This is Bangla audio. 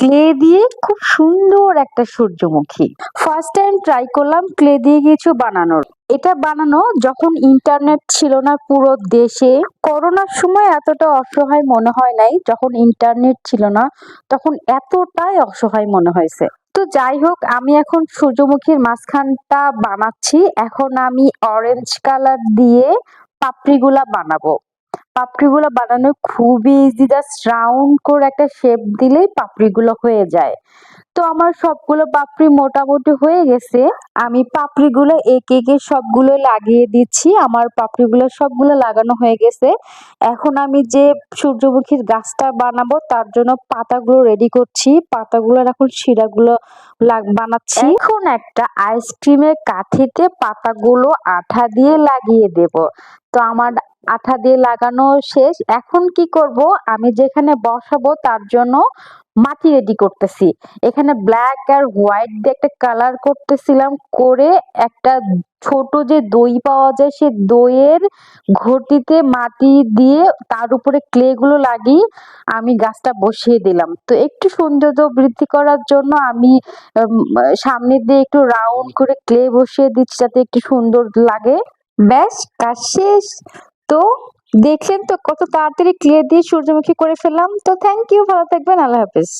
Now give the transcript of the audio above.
ক্লে দিয়ে খুব সুন্দর একটা সূর্যমুখী। ফার্স্ট টাইম ট্রাই করলাম ক্লে দিয়ে কিছু বানানোর। এটা বানানো যখন ইন্টারনেট ছিল না পুরো দেশে, করোনার সময় এতটা অসহায় মনে হয় নাই, যখন ইন্টারনেট ছিল না, তখন এতটাই অসহায় মনে হয়েছে। তো যাই হোক, আমি এখন সূর্যমুখীর মাঝখানটা বানাচ্ছি। এখন আমি অরেঞ্জ কালার দিয়ে পাপড়িগুলা বানাবো। পাপড়িগুলো বানানো খুবই ইজি জাস্ট রাউন্ড করে একটা শেপ দিলেই পাপড়িগুলো হয়ে যায়। তো আমার সবগুলো পাপড়ি মোটামুটি হয়ে গেছে। আমি পাপড়িগুলো একে একে সবগুলো লাগিয়ে দিচ্ছি। আমার পাপড়িগুলো সবগুলো লাগানো হয়ে গেছে। এখন আমি যে সূর্যমুখীর গাছটা বানাবো, তার জন্য পাতাগুলো রেডি করছি। পাতাগুলোর এখন শিরাগুলো বানাচ্ছি। এখন একটা আইসক্রিমের কাঠিতে পাতাগুলো আঠা দিয়ে লাগিয়ে দেব। তো আমার আঠা দিয়ে লাগানো শেষ। এখন কি করব? আমি যেখানে বসাবো তার জন্য মাটি রেডি করতেছি। এখানে ব্ল্যাক আর হোয়াইট দিয়ে একটা কালার করতেছিলাম করে একটা ছোট যে দই পাওয়া যায় সে দইয়ের ঘটিতে মাটি দিয়ে তার উপরে ক্লে গুলো লাগিয়ে আমি গাছটা বসিয়ে দিলাম। তো একটু সৌন্দর্য বৃদ্ধি করার জন্য আমি সামনে দিয়ে একটু রাউন্ড করে ক্লে বসিয়ে দিচ্ছি যাতে একটু সুন্দর লাগে। ব্যাস, কাজ শেষ। তো দেখলেন তো কত তাড়াতাড়ি ক্লিয়ার দিয়ে সূর্যমুখী করে ফেললাম। তো থ্যাংক ইউ ভালো থাকবেন, আল্লাহ হাফিজ।